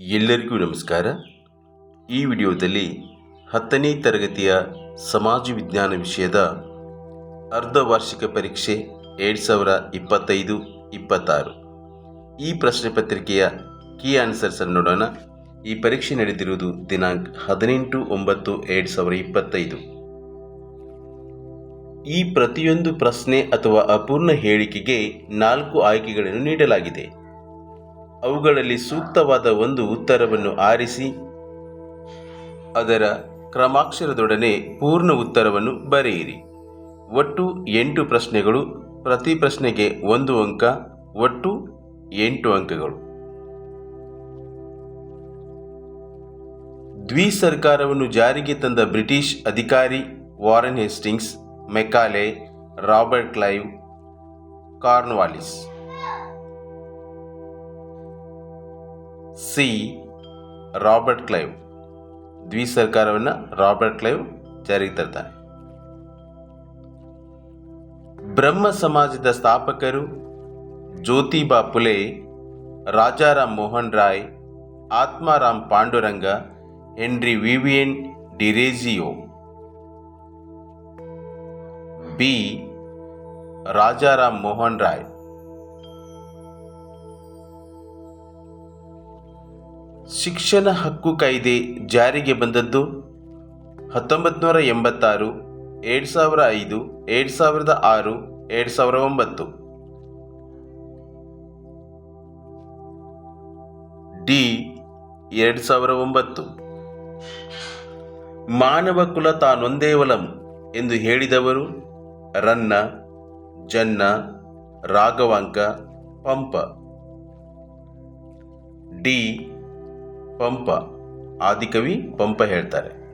ಎಲ್ಲರಿಗೂ ನಮಸ್ಕಾರ. ಈ ವಿಡಿಯೋದಲ್ಲಿ ಹತ್ತನೇ ತರಗತಿಯ ಸಮಾಜ ವಿಜ್ಞಾನ ವಿಷಯದ ಅರ್ಧ ವಾರ್ಷಿಕ ಪರೀಕ್ಷೆ ಎರಡು ಸಾವಿರ ಇಪ್ಪತ್ತೈದು, ಇಪ್ಪತ್ತಾರು. ಈ ಪ್ರಶ್ನೆ ಪತ್ರಿಕೆಯ ಕೀ ಆನ್ಸರ್ಸ್ ಅನ್ನು ನೋಡೋಣ. ಈ ಪರೀಕ್ಷೆ ನಡೆದಿರುವುದು ದಿನಾಂಕ ಹದಿನೆಂಟು ಒಂಬತ್ತು ಎರಡು ಸಾವಿರ ಇಪ್ಪತ್ತೈದು. ಈ ಪ್ರತಿಯೊಂದು ಪ್ರಶ್ನೆ ಅಥವಾ ಅಪೂರ್ಣ ಹೇಳಿಕೆಗೆ ನಾಲ್ಕು ಆಯ್ಕೆಗಳನ್ನು ನೀಡಲಾಗಿದೆ. ಅವುಗಳಲ್ಲಿ ಸೂಕ್ತವಾದ ಒಂದು ಉತ್ತರವನ್ನು ಆರಿಸಿ, ಅದರ ಕ್ರಮಾಕ್ಷರದೊಡನೆ ಪೂರ್ಣ ಉತ್ತರವನ್ನು ಬರೆಯಿರಿ. ಒಟ್ಟು ಎಂಟು ಪ್ರಶ್ನೆಗಳು, ಪ್ರತಿ ಪ್ರಶ್ನೆಗೆ ಒಂದು ಅಂಕ, ಒಟ್ಟು ಎಂಟು ಅಂಕಗಳು. ದ್ವಿ ಸರ್ಕಾರವನ್ನು ಜಾರಿಗೆ ತಂದ ಬ್ರಿಟಿಷ್ ಅಧಿಕಾರಿ Warren Hastings Macaulay Robert Clive Cornwallis C Robert Clive ದ್ವಿ ಸರ್ಕಾರವನ್ನು ರಾಬರ್ಟ್ ಕ್ಲೈವ್ ಜಾರಿಗೆ ತರ್ತಾನೆ ಬ್ರಹ್ಮ ಸಮಾಜದ ಸ್ಥಾಪಕರು Jyotiba Phule Rajaram Mohan Roy Atmaram Pandurang Henry Vivian Derozio B Rajaram Mohan Roy ಶಿಕ್ಷಣ ಹಕ್ಕು ಕಾಯ್ದೆ ಜಾರಿಗೆ ಬಂದದ್ದು ಹತ್ತೊಂಬತ್ತು ನೂರ ಎಂಬತ್ತಾರು, ಎರಡು ಸಾವಿರ ಐದು, ಎರಡು ಸಾವಿರದ ಆರು, ಎರಡು ಸಾವಿರ ಒಂಬತ್ತು. ಡಿ, ಎರಡು ಸಾವಿರ ಒಂಬತ್ತು. ಮಾನವ ಕುಲ ತಾನೊಂದೇವಲಂ ಎಂದು ಹೇಳಿದವರು ರನ್ನ, ಜನ್ನ, ರಾಘವಾಂಕ, ಪಂಪ. ಡಿ ಪಂಪ. ಆದಿಕವಿ ಪಂಪ ಹೇಳ್ತಾರೆ.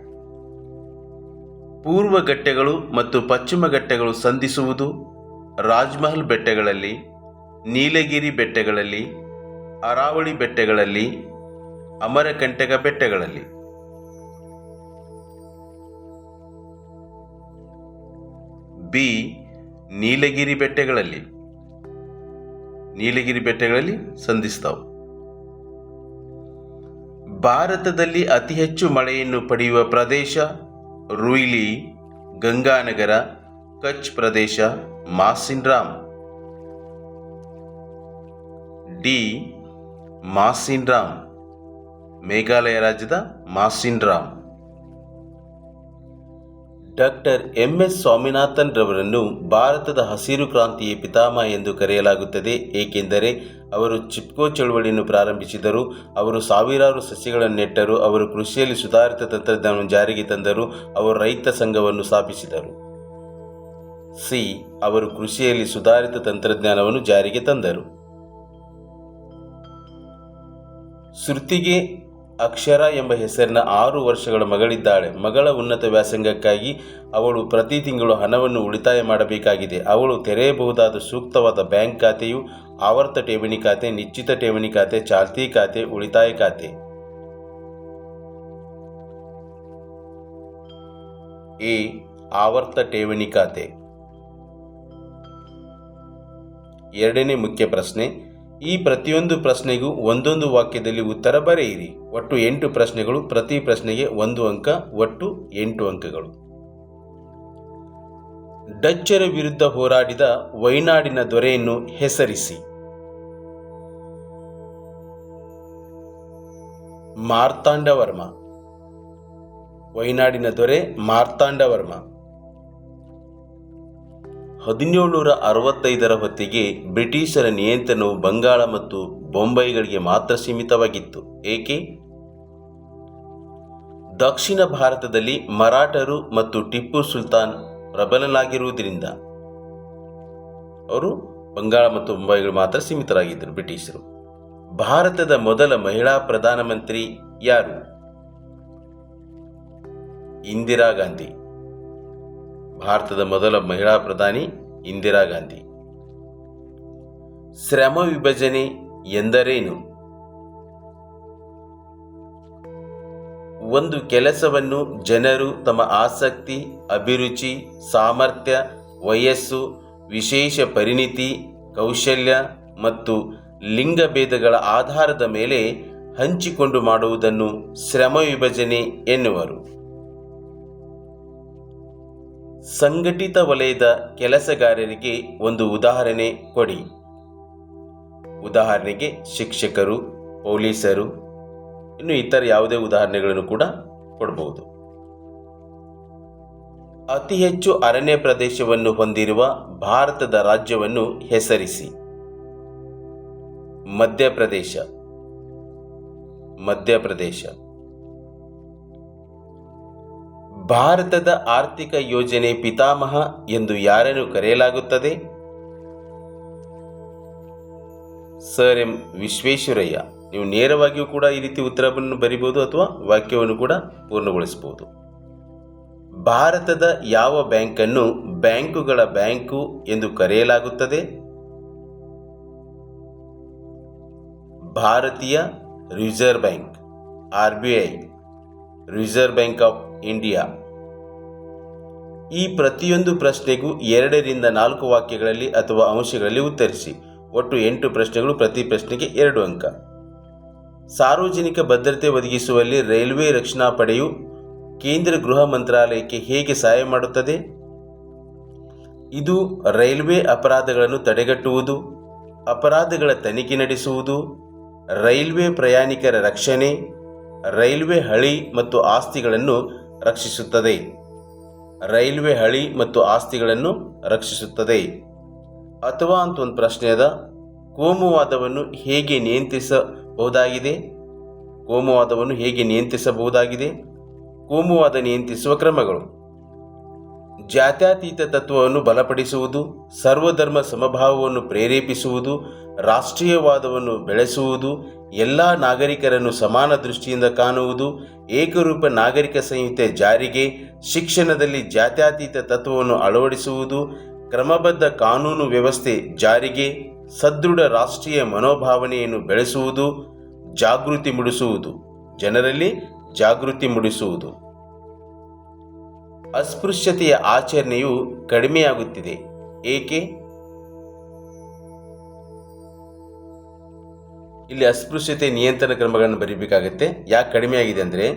ಪೂರ್ವ ಘಟ್ಟೆಗಳು ಮತ್ತು ಪಶ್ಚಿಮ ಘಟ್ಟೆಗಳು ಸಂಧಿಸುವುದು, ರಾಜ್ಮಹಲ್ ಬೆಟ್ಟಗಳಲ್ಲಿ, ನೀಲಗಿರಿ ಬೆಟ್ಟಗಳಲ್ಲಿ, ಅರಾವಳಿ ಬೆಟ್ಟಗಳಲ್ಲಿ, ಅಮರಕಂಟಕ ಬೆಟ್ಟಗಳಲ್ಲಿ. ಬಿ. ನೀಲಗಿರಿ ಬೆಟ್ಟಗಳಲ್ಲಿ. ನೀಲಗಿರಿ ಬೆಟ್ಟಗಳಲ್ಲಿ ಸಂಧಿಸ್ತಾವು. ಭಾರತದಲ್ಲಿ ಅತಿ ಹೆಚ್ಚು ಮಳೆಯನ್ನು ಪಡೆಯುವ ಪ್ರದೇಶ ರುಯ್ಲಿ, ಗಂಗಾನಗರ, ಕಚ್ ಪ್ರದೇಶ, ಮಾಸಿನ್ರಾಮ್. ಡಿ, ಮಾಸಿನ್ರಾಮ್. ಮೇಘಾಲಯ ರಾಜ್ಯದ Mawsynram. Doctor M S Swaminathan ರವರನ್ನು ಭಾರತದ ಹಸಿರು ಕ್ರಾಂತಿಯ ಪಿತಾಮಹ ಎಂದು ಕರೆಯಲಾಗುತ್ತದೆ. ಏಕೆಂದರೆ ಅವರು ಚಿಪ್ಕೋ ಚಳುವಳಿಯನ್ನು ಪ್ರಾರಂಭಿಸಿದರು, ಅವರು ಸಾವಿರಾರು ಸಸ್ಯಗಳನ್ನು ನೆಟ್ಟರು ಅವರು ಕೃಷಿಯಲ್ಲಿ ಸುಧಾರಿತ ತಂತ್ರಜ್ಞಾನವನ್ನು ಜಾರಿಗೆ ತಂದರು, ಅವರು ರೈತ ಸಂಘವನ್ನು ಸ್ಥಾಪಿಸಿದರು. ಸಿ. ಅವರು ಕೃಷಿಯಲ್ಲಿ ಸುಧಾರಿತ ತಂತ್ರಜ್ಞಾನವನ್ನು ಜಾರಿಗೆ ತಂದರು. ಶ್ರುತಿಗೆ ಅಕ್ಷರ ಎಂಬ ಹೆಸರಿನ ಆರು ವರ್ಷಗಳ ಮಗಳಿದ್ದಾಳೆ. ಮಗಳ ಉನ್ನತ ವ್ಯಾಸಂಗಕ್ಕಾಗಿ ಅವಳು ಪ್ರತಿ ತಿಂಗಳು ಹಣವನ್ನು ಉಳಿತಾಯ ಮಾಡಬೇಕಾಗಿದೆ. ಅವಳು ತೆರೆಯಬಹುದಾದ ಸೂಕ್ತವಾದ ಬ್ಯಾಂಕ್ ಖಾತೆಯು, ಆವರ್ತ ಠೇವಣಿ ಖಾತೆ, ನಿಶ್ಚಿತ ಠೇವಣಿ ಖಾತೆ, ಚಾಲ್ತಿ ಖಾತೆ, ಉಳಿತಾಯ ಖಾತೆ. ಎ, ಆವರ್ತ ಠೇವಣಿ ಖಾತೆ. ಎರಡನೇ ಮುಖ್ಯ ಪ್ರಶ್ನೆ ಈ ಪ್ರತಿಯೊಂದು ಪ್ರಶ್ನೆಗೂ ಒಂದೊಂದು ವಾಕ್ಯದಲ್ಲಿ ಉತ್ತರ ಬರೆಯಿರಿ. ಒಟ್ಟು ಎಂಟು ಪ್ರಶ್ನೆಗಳು, ಪ್ರತಿ ಪ್ರಶ್ನೆಗೆ ಒಂದು ಅಂಕ, ಒಟ್ಟು ಎಂಟು ಅಂಕಗಳು. ಡಚ್ಚರ ವಿರುದ್ಧ ಹೋರಾಡಿದ ವೈನಾಡಿನ ದೊರೆಯನ್ನು ಹೆಸರಿಸಿ. ಮಾರ್ತಾಂಡವರ್ಮ. ವೈನಾಡಿನ ದೊರೆ ಮಾರ್ತಾಂಡವರ್ಮ. ಹದಿನೇಳುನೂರ ಅರವತ್ತೈದರ ಹೊತ್ತಿಗೆ ಬ್ರಿಟಿಷರ ನಿಯಂತ್ರಣವು ಬಂಗಾಳ ಮತ್ತು ಬೊಂಬೈಗಳಿಗೆ ಮಾತ್ರ ಸೀಮಿತವಾಗಿತ್ತು. ಏಕೆ? ದಕ್ಷಿಣ ಭಾರತದಲ್ಲಿ ಮರಾಠರು ಮತ್ತು ಟಿಪ್ಪು ಸುಲ್ತಾನ್ ಪ್ರಬಲನಾಗಿರುವುದರಿಂದ ಅವರು ಬಂಗಾಳ ಮತ್ತು ಮುಂಬೈಗಳು ಮಾತ್ರ ಸೀಮಿತರಾಗಿದ್ದರು ಬ್ರಿಟಿಷರು. ಭಾರತದ ಮೊದಲ ಮಹಿಳಾ ಪ್ರಧಾನಮಂತ್ರಿ ಯಾರು? ಇಂದಿರಾ ಗಾಂಧಿ. ಭಾರತದ ಮೊದಲ ಮಹಿಳಾ ಪ್ರಧಾನಿ ಇಂದಿರಾ ಗಾಂಧಿ. ಶ್ರಮ ವಿಭಜನೆ ಎಂದರೇನು? ಒಂದು ಕೆಲಸವನ್ನು ಜನರು ತಮ್ಮ ಆಸಕ್ತಿ, ಅಭಿರುಚಿ, ಸಾಮರ್ಥ್ಯ, ವಯಸ್ಸು, ವಿಶೇಷ ಪರಿಣಿತಿ, ಕೌಶಲ್ಯ ಮತ್ತು ಲಿಂಗಭೇದಗಳ ಆಧಾರದ ಮೇಲೆ ಹಂಚಿಕೊಂಡು ಮಾಡುವುದನ್ನು ಶ್ರಮ ವಿಭಜನೆ ಎನ್ನುವರು. ಸಂಘಟಿತ ವಲಯದ ಕೆಲಸಗಾರರಿಗೆ ಒಂದು ಉದಾಹರಣೆ ಕೊಡಿ. ಉದಾಹರಣೆಗೆ ಶಿಕ್ಷಕರು, ಪೊಲೀಸರು, ಇನ್ನು ಇತರ ಯಾವುದೇ ಉದಾಹರಣೆಗಳನ್ನು ಕೂಡ ಕೊಡಬಹುದು ಅತಿ ಹೆಚ್ಚು ಅರಣ್ಯ ಪ್ರದೇಶವನ್ನು ಹೊಂದಿರುವ ಭಾರತದ ರಾಜ್ಯವನ್ನು ಹೆಸರಿಸಿ. ಮಧ್ಯಪ್ರದೇಶ. ಮಧ್ಯಪ್ರದೇಶ. ಭಾರತದ ಆರ್ಥಿಕ ಯೋಜನೆ ಪಿತಾಮಹ ಎಂದು ಯಾರನ್ನು ಕರೆಯಲಾಗುತ್ತದೆ? ಸರ್ ಎಂ ವಿಶ್ವೇಶ್ವರಯ್ಯ, ನೀವು ನೇರವಾಗಿಯೂ ಕೂಡ ಈ ರೀತಿ ಉತ್ತರವನ್ನು ಬರಿಬಹುದು ಅಥವಾ ವಾಕ್ಯವನ್ನು ಕೂಡ ಪೂರ್ಣಗೊಳಿಸಬಹುದು? ಭಾರತದ ಯಾವ ಬ್ಯಾಂಕನ್ನು ಬ್ಯಾಂಕುಗಳ ಬ್ಯಾಂಕು ಎಂದು ಕರೆಯಲಾಗುತ್ತದೆ? ಭಾರತೀಯ reserve bank, R B I, reserve bank of India. ಈ ಪ್ರತಿಯೊಂದು ಪ್ರಶ್ನೆಗೂ ಎರಡರಿಂದ ನಾಲ್ಕು ವಾಕ್ಯಗಳಲ್ಲಿ ಅಥವಾ ಅಂಶಗಳಲ್ಲಿ ಉತ್ತರಿಸಿ. ಒಟ್ಟು ಎಂಟು ಪ್ರಶ್ನೆಗಳು ಪ್ರತಿ ಪ್ರಶ್ನೆಗೆ ಎರಡು ಅಂಕ. ಸಾರ್ವಜನಿಕ ಭದ್ರತೆ ಒದಗಿಸುವಲ್ಲಿ ರೈಲ್ವೆ ರಕ್ಷಣಾ ಪಡೆಯು ಕೇಂದ್ರ ಗೃಹ ಮಂತ್ರಾಲಯಕ್ಕೆ ಹೇಗೆ ಸಹಾಯ ಮಾಡುತ್ತದೆ? ಇದು ರೈಲ್ವೆ ಅಪರಾಧಗಳನ್ನು ತಡೆಗಟ್ಟುವುದು, ಅಪರಾಧಗಳ ತನಿಖೆ ನಡೆಸುವುದು, ರೈಲ್ವೆ ಪ್ರಯಾಣಿಕರ ರಕ್ಷಣೆ, ರೈಲ್ವೆ ಹಳಿ ಮತ್ತು ಆಸ್ತಿಗಳನ್ನು ರಕ್ಷಿಸುತ್ತದೆ. ರೈಲ್ವೆ ಹಳಿ ಮತ್ತು ಆಸ್ತಿಗಳನ್ನು ರಕ್ಷಿಸುತ್ತದೆ. ಅಥವಾ ಅಂತ ಒಂದು ಪ್ರಶ್ನೆ ಅದ ಕೋಮುವಾದವನ್ನು ಹೇಗೆ ನಿಯಂತ್ರಿಸಬಹುದಾಗಿದೆ? ಕೋಮುವಾದವನ್ನು ಹೇಗೆ ನಿಯಂತ್ರಿಸಬಹುದಾಗಿದೆ? ಕೋಮುವಾದ ನಿಯಂತ್ರಿಸುವ ಕ್ರಮಗಳು. ಜಾತ್ಯತೀತ ತತ್ವವನ್ನು ಬಲಪಡಿಸುವುದು, ಸರ್ವಧರ್ಮ ಸಮಭಾವವನ್ನು ಪ್ರೇರೇಪಿಸುವುದು, ರಾಷ್ಟ್ರೀಯವಾದವನ್ನು ಬೆಳೆಸುವುದು, ಎಲ್ಲ ನಾಗರಿಕರನ್ನು ಸಮಾನ ದೃಷ್ಟಿಯಿಂದ ಕಾಣುವುದು, ಏಕರೂಪ ನಾಗರಿಕ ಸಂಹಿತೆ ಜಾರಿಗೆ, ಶಿಕ್ಷಣದಲ್ಲಿ ಜಾತ್ಯತೀತ ತತ್ವವನ್ನು ಅಳವಡಿಸುವುದು, ಕ್ರಮಬದ್ಧ ಕಾನೂನು ವ್ಯವಸ್ಥೆ ಜಾರಿಗೆ, ಸದೃಢ ರಾಷ್ಟ್ರೀಯ ಮನೋಭಾವನೆಯನ್ನು ಬೆಳೆಸುವುದು, ಜಾಗೃತಿ ಮೂಡಿಸುವುದು. ಜನರಲ್ಲಿ ಜಾಗೃತಿ ಮೂಡಿಸುವುದು. ಅಸ್ಪೃಶ್ಯತೆಯ ಆಚರಣೆಯು ಕಡಿಮೆಯಾಗುತ್ತಿದೆ. ಏಕೆ? ಇಲ್ಲಿ ಅಸ್ಪೃಶ್ಯತೆ ನಿಯಂತ್ರಣ ಕ್ರಮಗಳನ್ನು ಬರೀಬೇಕಾಗುತ್ತೆ. ಯಾಕೆ ಕಡಿಮೆಯಾಗಿದೆ ಅಂದರೆ,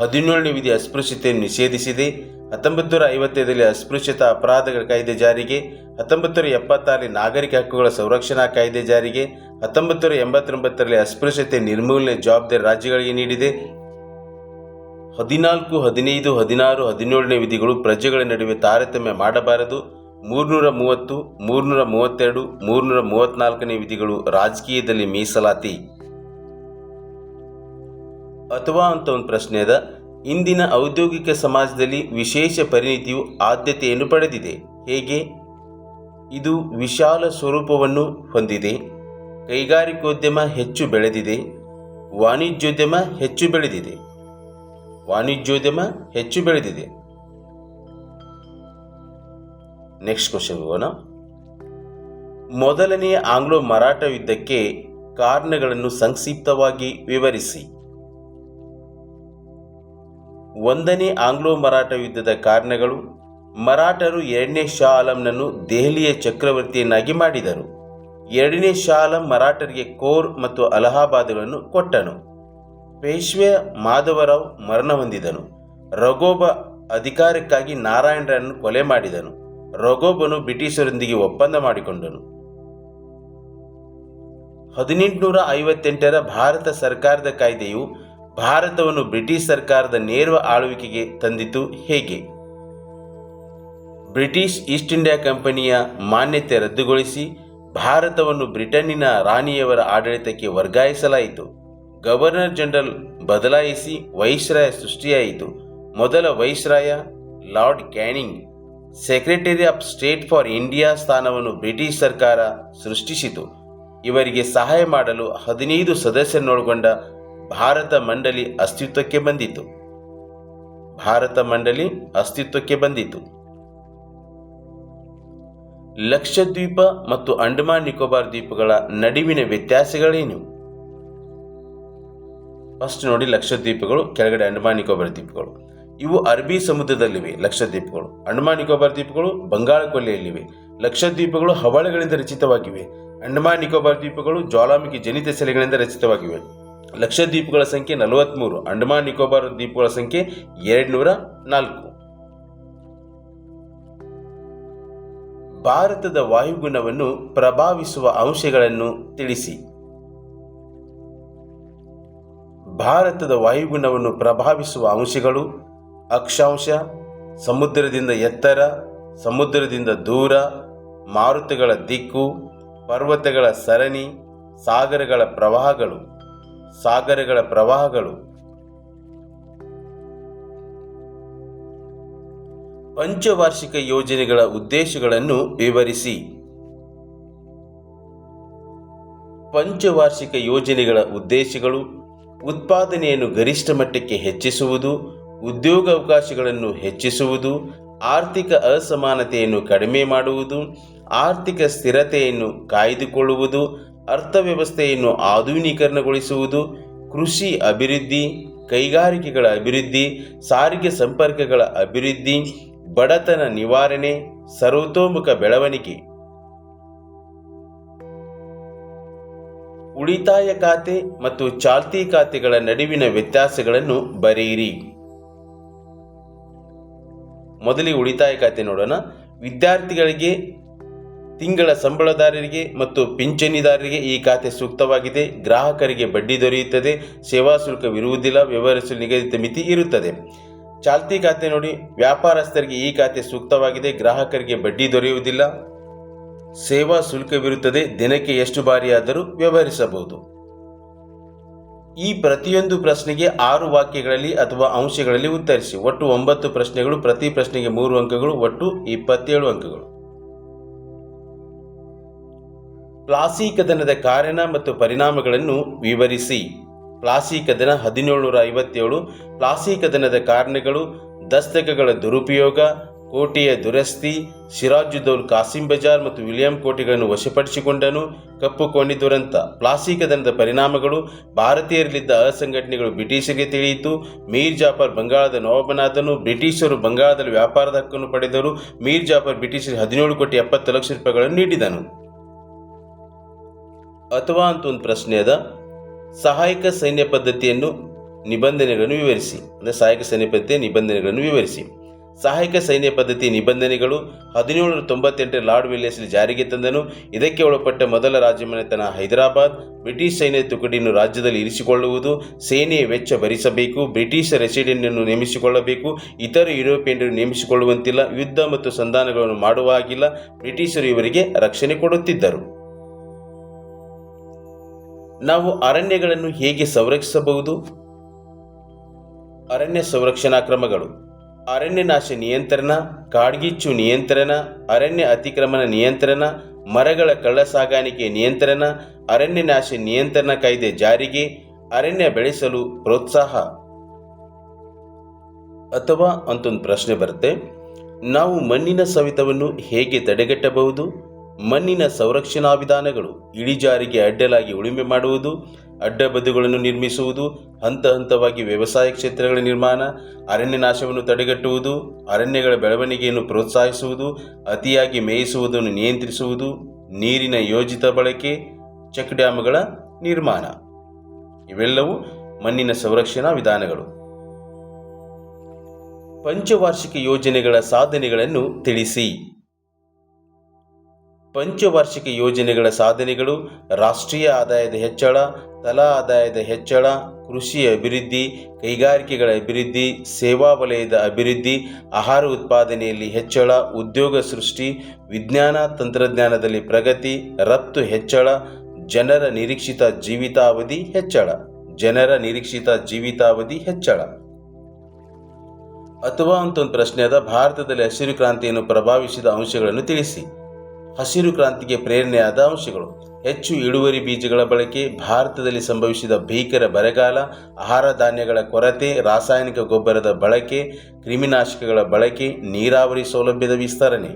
ಹದಿನೇಳನೇ ವಿಧಿ ಅಸ್ಪೃಶ್ಯತೆಯನ್ನು ನಿಷೇಧಿಸಿದೆ. ಹತ್ತೊಂಬತ್ತು ನೂರ ಐವತ್ತೈದರಲ್ಲಿ ಅಸ್ಪೃಶ್ಯತಾ ಅಪರಾಧಗಳ ಕಾಯ್ದೆ ಜಾರಿಗೆ. ಹತ್ತೊಂಬತ್ತು ನೂರ ಎಪ್ಪತ್ತಾರರಲ್ಲಿ ನಾಗರಿಕ ಹಕ್ಕುಗಳ ಸಂರಕ್ಷಣಾ ಕಾಯ್ದೆ ಜಾರಿಗೆ. ಹತ್ತೊಂಬತ್ತು ನೂರ ಎಂಬತ್ತೊಂಬತ್ತರಲ್ಲಿ ಅಸ್ಪೃಶ್ಯತೆ ನಿರ್ಮೂಲನೆ ಜವಾಬ್ದಾರಿ ರಾಜ್ಯಗಳಿಗೆ ನೀಡಿದೆ. ಹದಿನಾಲ್ಕು, ಹದಿನೈದು, ಹದಿನಾರು, ಹದಿನೇಳನೇ ವಿಧಿಗಳು ಪ್ರಜೆಗಳ ನಡುವೆ ತಾರತಮ್ಯ ಮಾಡಬಾರದು. ಮೂರ್ನೂರ ಮೂವತ್ತು, ಮೂರ್ನೂರ ಮೂವತ್ತೆರಡು, ಮೂರ್ನೂರ ಮೂವತ್ತ್ನಾಲ್ಕನೇ ವಿಧಿಗಳು ರಾಜಕೀಯದಲ್ಲಿ ಮೀಸಲಾತಿ. ಅಥವಾ ಅಂತ ಒಂದು ಪ್ರಶ್ನೆ ಅದ, ಇಂದಿನ ಔದ್ಯೋಗಿಕ ಸಮಾಜದಲ್ಲಿ ವಿಶೇಷ ಪರಿಣಿತಿಯು ಆದ್ಯತೆಯನ್ನು ಪಡೆದಿದೆ. ಹೇಗೆ? ಇದು ವಿಶಾಲ ಸ್ವರೂಪವನ್ನು ಹೊಂದಿದೆ. ಕೈಗಾರಿಕೋದ್ಯಮ ಹೆಚ್ಚು ಬೆಳೆದಿದೆ. ವಾಣಿಜ್ಯೋದ್ಯಮ ಹೆಚ್ಚು ಬೆಳೆದಿದೆ. ವಾಣಿಜ್ಯೋದ್ಯಮ ಹೆಚ್ಚು ಬೆಳೆದಿದೆ. ನೆಕ್ಸ್ಟ್ ಕ್ವಶನ್ ಹೋಗೋಣ. ಮೊದಲನೆಯ ಆಂಗ್ಲೋ ಮರಾಠ ಯುದ್ಧಕ್ಕೆ ಕಾರಣಗಳನ್ನು ಸಂಕ್ಷಿಪ್ತವಾಗಿ ವಿವರಿಸಿ. ಒಂದನೇ ಆಂಗ್ಲೋ ಮರಾಠ ಯುದ್ಧದ ಕಾರಣಗಳು, ಮರಾಠರು ಎರಡನೇ ಶಾ ಆಲಂನನ್ನು ದೆಹಲಿಯ ಚಕ್ರವರ್ತಿಯನ್ನಾಗಿ ಮಾಡಿದರು. ಎರಡನೇ ಶಾ ಆಲಂ ಮರಾಠರಿಗೆ ಕೋರ್ ಮತ್ತು ಅಲಹಾಬಾದ್ಗಳನ್ನು ಕೊಟ್ಟನು. ಪೇಶ್ವೆ ಮಾಧವರಾವ್ ಮರಣ ಹೊಂದಿದನು. ರಘೋಬ ಅಧಿಕಾರಕ್ಕಾಗಿ ನಾರಾಯಣರನ್ನು ಕೊಲೆ ಮಾಡಿದನು. ರಘೋಬನು ಬ್ರಿಟಿಷರೊಂದಿಗೆ ಒಪ್ಪಂದ ಮಾಡಿಕೊಂಡನು. ಹದಿನೆಂಟುನೂರ ಐವತ್ತೆಂಟರ ಭಾರತ ಸರ್ಕಾರದ ಕಾಯ್ದೆಯು ಭಾರತವನ್ನು ಬ್ರಿಟಿಷ್ ಸರ್ಕಾರದ ನೇರ ಆಳ್ವಿಕೆಗೆ ತಂದಿತು ಹೇಗೆ? ಬ್ರಿಟಿಷ್ ಈಸ್ಟ್ ಇಂಡಿಯಾ ಕಂಪನಿಯ ಮಾನ್ಯತೆ ರದ್ದುಗೊಳಿಸಿ ಭಾರತವನ್ನು ಬ್ರಿಟನ್ನಿನ ರಾಣಿಯವರ ಆಡಳಿತಕ್ಕೆ ವರ್ಗಾಯಿಸಲಾಯಿತು. ಗವರ್ನರ್ ಜನರಲ್ ಬದಲಾಯಿಸಿ ವೈಸ್ರಾಯ ಸೃಷ್ಟಿಯಾಯಿತು. ಮೊದಲ ವೈಸ್ರಾಯ Lord Canning, secretary of state for India ಸ್ಥಾನವನ್ನು ಬ್ರಿಟಿಷ್ ಸರ್ಕಾರ ಸೃಷ್ಟಿಸಿತು. ಇವರಿಗೆ ಸಹಾಯ ಮಾಡಲು ಹದಿನೈದು ಸದಸ್ಯರನ್ನೊಳಗೊಂಡ ಭಾರತ ಮಂಡಳಿ ಅಸ್ತಿತ್ವಕ್ಕೆ ಬಂದಿತು. ಭಾರತ ಮಂಡಳಿ ಅಸ್ತಿತ್ವಕ್ಕೆ ಬಂದಿತು. ಲಕ್ಷದ್ವೀಪ ಮತ್ತು ಅಂಡಮಾನ್ ನಿಕೋಬಾರ್ ದ್ವೀಪಗಳ ನಡುವಿನ ವ್ಯತ್ಯಾಸಗಳೇನು? ಫಸ್ಟ್ ನೋಡಿ ಲಕ್ಷದ್ವೀಪಗಳು, ಕೆಳಗಡೆ ಅಂಡಮಾನ್ ನಿಕೋಬಾರ್ ದ್ವೀಪಗಳು. ಇವು ಅರಬಿ ಸಮುದ್ರದಲ್ಲಿವೆ, ಲಕ್ಷದ್ವೀಪಗಳು. ಅಂಡಮಾನ್ ನಿಕೋಬಾರ್ ದ್ವೀಪಗಳು ಬಂಗಾಳ ಕೊಲ್ಲೆಯಲ್ಲಿವೆ ಲಕ್ಷದ್ವೀಪಗಳು ಹವಳಗಳಿಂದ ರಚಿತವಾಗಿವೆ. ಅಂಡಮಾನ್ ನಿಕೋಬಾರ್ ದ್ವೀಪಗಳು ಜ್ವಾಲಾಮುಖಿ ಜನಿತ ಸೆಲೆಗಳಿಂದ ರಚಿತವಾಗಿವೆ. ಲಕ್ಷದ್ವೀಪಗಳ ಸಂಖ್ಯೆ ನಲವತ್ತ್ಮೂರು ಅಂಡಮಾನ್ ನಿಕೋಬಾರ್ ದ್ವೀಪಗಳ ಸಂಖ್ಯೆ ಎರಡುನೂರ ನಾಲ್ಕು. ಭಾರತದ ವಾಯುಗುಣವನ್ನು ಪ್ರಭಾವಿಸುವ ಅಂಶಗಳನ್ನು ತಿಳಿಸಿ. ಭಾರತದ ವಾಯುಗುಣವನ್ನು ಪ್ರಭಾವಿಸುವ ಅಂಶಗಳು ಅಕ್ಷಾಂಶ, ಸಮುದ್ರದಿಂದ ಎತ್ತರ, ಸಮುದ್ರದಿಂದ ದೂರ, ಮಾರುತಗಳ ದಿಕ್ಕು, ಪರ್ವತಗಳ ಸರಣಿ, ಸಾಗರಗಳ ಪ್ರವಾಹಗಳು ಸಾಗರಗಳ ಪ್ರವಾಹಗಳು. ಪಂಚವಾರ್ಷಿಕ ಯೋಜನೆಗಳ ಉದ್ದೇಶಗಳನ್ನು ವಿವರಿಸಿ. ಪಂಚವಾರ್ಷಿಕ ಯೋಜನೆಗಳ ಉದ್ದೇಶಗಳು ಉತ್ಪಾದನೆಯನ್ನು ಗರಿಷ್ಠ ಮಟ್ಟಕ್ಕೆ ಹೆಚ್ಚಿಸುವುದು, ಉದ್ಯೋಗಾವಕಾಶಗಳನ್ನು ಹೆಚ್ಚಿಸುವುದು, ಆರ್ಥಿಕ ಅಸಮಾನತೆಯನ್ನು ಕಡಿಮೆ ಮಾಡುವುದು, ಆರ್ಥಿಕ ಸ್ಥಿರತೆಯನ್ನು ಕಾಯ್ದುಕೊಳ್ಳುವುದು, ಅರ್ಥವ್ಯವಸ್ಥೆಯನ್ನು ಆಧುನೀಕರಣಗೊಳಿಸುವುದು, ಕೃಷಿ ಅಭಿವೃದ್ಧಿ, ಕೈಗಾರಿಕೆಗಳ ಅಭಿವೃದ್ಧಿ, ಸಾರಿಗೆ ಸಂಪರ್ಕಗಳ ಅಭಿವೃದ್ಧಿ, ಬಡತನ ನಿವಾರಣೆ, ಸರ್ವತೋಮುಖ ಬೆಳವಣಿಗೆ. ಉಳಿತಾಯ ಖಾತೆ ಮತ್ತು ಚಾಲ್ತಿ ಖಾತೆಗಳ ನಡುವಿನ ವ್ಯತ್ಯಾಸಗಳನ್ನು ಬರೆಯಿರಿ. ಮೊದಲಿಗೆ ಉಳಿತಾಯ ಖಾತೆ ನೋಡೋಣ. ವಿದ್ಯಾರ್ಥಿಗಳಿಗೆ, ತಿಂಗಳ ಸಂಬಳದಾರರಿಗೆ ಮತ್ತು ಪಿಂಚಣಿದಾರರಿಗೆ ಈ ಖಾತೆ ಸೂಕ್ತವಾಗಿದೆ. ಗ್ರಾಹಕರಿಗೆ ಬಡ್ಡಿ ದೊರೆಯುತ್ತದೆ. ಸೇವಾ ಶುಲ್ಕವಿರುವುದಿಲ್ಲ. ವ್ಯವಹರಿಸಲು ನಿಗದಿತ ಮಿತಿ ಇರುತ್ತದೆ. ಚಾಲ್ತಿ ಖಾತೆ ನೋಡಿ. ವ್ಯಾಪಾರಸ್ಥರಿಗೆ ಈ ಖಾತೆ ಸೂಕ್ತವಾಗಿದೆ. ಗ್ರಾಹಕರಿಗೆ ಬಡ್ಡಿ ದೊರೆಯುವುದಿಲ್ಲ. ಸೇವಾ ಶುಲ್ಕವಿರುತ್ತದೆ ದಿನಕ್ಕೆ ಎಷ್ಟು ಬಾರಿಯಾದರೂ ವ್ಯವಹರಿಸಬಹುದು. ಈ ಪ್ರತಿಯೊಂದು ಪ್ರಶ್ನೆಗೆ ಆರು ವಾಕ್ಯಗಳಲ್ಲಿ ಅಥವಾ ಅಂಶಗಳಲ್ಲಿ ಉತ್ತರಿಸಿ. ಒಟ್ಟು ಒಂಬತ್ತು ಪ್ರಶ್ನೆಗಳು, ಪ್ರತಿ ಪ್ರಶ್ನೆಗೆ ಮೂರು ಅಂಕಗಳು, ಒಟ್ಟು ಇಪ್ಪತ್ತೇಳು ಅಂಕಗಳು. ಪ್ಲಾಸಿ ಕದನದ ಕಾರಣ ಮತ್ತು ಪರಿಣಾಮಗಳನ್ನು ವಿವರಿಸಿ. ಪ್ಲಾಸಿ ಕದನ ಹದಿನೇಳುನೂರ ಐವತ್ತೇಳು. ಪ್ಲಾಸಿ ಕದನದ ಕಾರಣಗಳು, ದಸ್ತಕಗಳ ದುರುಪಯೋಗ ಕೋಟೆಯ ದುರಸ್ತಿ ಸಿರಾಜುದ್ದೌಲ್ ಕಾಸಿಂ ಬಜಾರ್ ಮತ್ತು ವಿಲಿಯಂ ಕೋಟೆಗಳನ್ನು ವಶಪಡಿಸಿಕೊಂಡನು. ಕಪ್ಪು ಕೋಣಿ ದುರಂತ ಪ್ಲಾಸಿ ಕದನದ ಪರಿಣಾಮಗಳು, ಭಾರತೀಯರಲ್ಲಿದ್ದ ಅಸಂಘಟನೆಗಳು ಬ್ರಿಟಿಷರಿಗೆ ತಿಳಿಯಿತು. ಮೀರ್ ಜಾಫರ್ ಬಂಗಾಳದ ನವಾಬನಾದನು, ಬ್ರಿಟಿಷರು ಬಂಗಾಳದಲ್ಲಿ ವ್ಯಾಪಾರದ ಹಕ್ಕನ್ನು ಪಡೆದರು. ಮೀರ್ ಜಾಫರ್ ಬ್ರಿಟಿಷರಿಗೆ ಹದಿನೇಳು ಕೋಟಿ ಎಪ್ಪತ್ತು ಲಕ್ಷ ರೂಪಾಯಿಗಳನ್ನು ನೀಡಿದನು. ಅಥವಾ ಅಂತ ಒಂದು ಪ್ರಶ್ನೆ ಅದ. ಸಹಾಯಕ ಸೈನ್ಯ ಪದ್ಧತಿಯನ್ನು ನಿಬಂಧನೆಗಳನ್ನು ವಿವರಿಸಿ. ಅಂದರೆ ಸಹಾಯಕ ಸೈನ್ಯ ಪದ್ಧತಿಯ ನಿಬಂಧನೆಗಳನ್ನು ವಿವರಿಸಿ. ಸಹಾಯಕ ಸೈನ್ಯ ಪದ್ಧತಿ ನಿಬಂಧನೆಗಳು ಹದಿನೇಳು ತೊಂಬತ್ತೆಂಟರ ಲಾರ್ಡ್ ವಿಲಿಯಸ್ಲಿ ಜಾರಿಗೆ ತಂದನು. ಇದಕ್ಕೆ ಒಳಪಟ್ಟ ಮೊದಲ ರಾಜಮನೆತನ ಹೈದರಾಬಾದ್. ಬ್ರಿಟಿಷ್ ಸೈನ್ಯ ತುಕಡಿಯನ್ನು ರಾಜ್ಯದಲ್ಲಿ ಇರಿಸಿಕೊಳ್ಳುವುದು, ಸೇನೆಯ ವೆಚ್ಚ ಭರಿಸಬೇಕು, ಬ್ರಿಟಿಷ್ ರೆಸಿಡೆಂಟನ್ನು ನೇಮಿಸಿಕೊಳ್ಳಬೇಕು, ಇತರ ಯುರೋಪಿಯನ್ನರು ನೇಮಿಸಿಕೊಳ್ಳುವಂತಿಲ್ಲ, ಯುದ್ಧ ಮತ್ತು ಸಂಧಾನಗಳನ್ನು ಮಾಡುವ ಹಾಗಿಲ್ಲ ಬ್ರಿಟಿಷರು ಇವರಿಗೆ ರಕ್ಷಣೆ ಕೊಡುತ್ತಿದ್ದರು. ನಾವು ಅರಣ್ಯಗಳನ್ನು ಹೇಗೆ ಸಂರಕ್ಷಿಸಬಹುದು? ಅರಣ್ಯ ಸಂರಕ್ಷಣಾ ಕ್ರಮಗಳು. ಅರಣ್ಯ ನಾಶ ನಿಯಂತ್ರಣ, ಕಾಡ್ಗಿಚ್ಚು ನಿಯಂತ್ರಣ, ಅರಣ್ಯ ಅತಿಕ್ರಮಣ ನಿಯಂತ್ರಣ, ಮರಗಳ ಕಳ್ಳಸಾಗಾಣಿಕೆ ನಿಯಂತ್ರಣ ಅರಣ್ಯ ನಾಶ ನಿಯಂತ್ರಣ ಕಾಯ್ದೆ ಜಾರಿಗೆ, ಅರಣ್ಯ ಬೆಳೆಸಲು ಪ್ರೋತ್ಸಾಹ. ಅಥವಾ ಅಂತೊಂದು ಪ್ರಶ್ನೆ ಬರುತ್ತೆ, ನಾವು ಮಣ್ಣಿನ ಸವೆತವನ್ನು ಹೇಗೆ ತಡೆಗಟ್ಟಬಹುದು? ಮಣ್ಣಿನ ಸಂರಕ್ಷಣಾ ವಿಧಾನಗಳು ಇಳಿಜಾರಿಗೆ ಅಡ್ಡಲಾಗಿ ಉಳುಮೆ ಮಾಡುವುದು ಅಡ್ಡಬದುಗಳನ್ನು ನಿರ್ಮಿಸುವುದು, ಹಂತ ಹಂತವಾಗಿ ವ್ಯವಸಾಯ ಕ್ಷೇತ್ರಗಳ ನಿರ್ಮಾಣ, ಅರಣ್ಯ ನಾಶವನ್ನು ತಡೆಗಟ್ಟುವುದು, ಅರಣ್ಯಗಳ ಬೆಳವಣಿಗೆಯನ್ನು ಪ್ರೋತ್ಸಾಹಿಸುವುದು, ಅತಿಯಾಗಿ ಮೇಯಿಸುವುದನ್ನು ನಿಯಂತ್ರಿಸುವುದು, ನೀರಿನ ಯೋಜಿತ ಬಳಕೆ, ಚೆಕ್ ಡ್ಯಾಮ್ಗಳ ನಿರ್ಮಾಣ. ಇವೆಲ್ಲವೂ ಮಣ್ಣಿನ ಸಂರಕ್ಷಣಾ ವಿಧಾನಗಳು. ಪಂಚವಾರ್ಷಿಕ ಯೋಜನೆಗಳ ಸಾಧನೆಗಳನ್ನು ತಿಳಿಸಿ. ಪಂಚವಾರ್ಷಿಕ ಯೋಜನೆಗಳ ಸಾಧನೆಗಳು, ರಾಷ್ಟ್ರೀಯ ಆದಾಯದ ಹೆಚ್ಚಳ, ತಲಾ ಆದಾಯದ ಹೆಚ್ಚಳ, ಕೃಷಿ ಅಭಿವೃದ್ಧಿ, ಕೈಗಾರಿಕೆಗಳ ಅಭಿವೃದ್ಧಿ, ಸೇವಾ ವಲಯದ ಅಭಿವೃದ್ಧಿ, ಆಹಾರ ಉತ್ಪಾದನೆಯಲ್ಲಿ ಹೆಚ್ಚಳ, ಉದ್ಯೋಗ ಸೃಷ್ಟಿ, ವಿಜ್ಞಾನ ತಂತ್ರಜ್ಞಾನದಲ್ಲಿ ಪ್ರಗತಿ, ರಫ್ತು ಹೆಚ್ಚಳ, ಜನರ ನಿರೀಕ್ಷಿತ ಜೀವಿತಾವಧಿ ಹೆಚ್ಚಳ, ಜನರ ನಿರೀಕ್ಷಿತ ಜೀವಿತಾವಧಿ ಹೆಚ್ಚಳ. ಅಥವಾ ಅಂತ ಒಂದು ಪ್ರಶ್ನೆ ಅದ, ಭಾರತದಲ್ಲಿ ಹಸಿರು ಕ್ರಾಂತಿಯನ್ನು ಪ್ರಭಾವಿಸಿದ ಅಂಶಗಳನ್ನು ತಿಳಿಸಿ. ಹಸಿರು ಕ್ರಾಂತಿಗೆ ಪ್ರೇರಣೆಯಾದ ಅಂಶಗಳು. ಹೆಚ್ಚು ಇಳುವರಿ ಬೀಜಗಳ ಬಳಕೆ, ಭಾರತದಲ್ಲಿ ಸಂಭವಿಸಿದ ಭೀಕರ ಬರಗಾಲ, ಆಹಾರ ಧಾನ್ಯಗಳ ಕೊರತೆ, ರಾಸಾಯನಿಕ ಗೊಬ್ಬರದ ಬಳಕೆ, ಕ್ರಿಮಿನಾಶಕಗಳ ಬಳಕೆ, ನೀರಾವರಿ ಸೌಲಭ್ಯದ ವಿಸ್ತರಣೆ.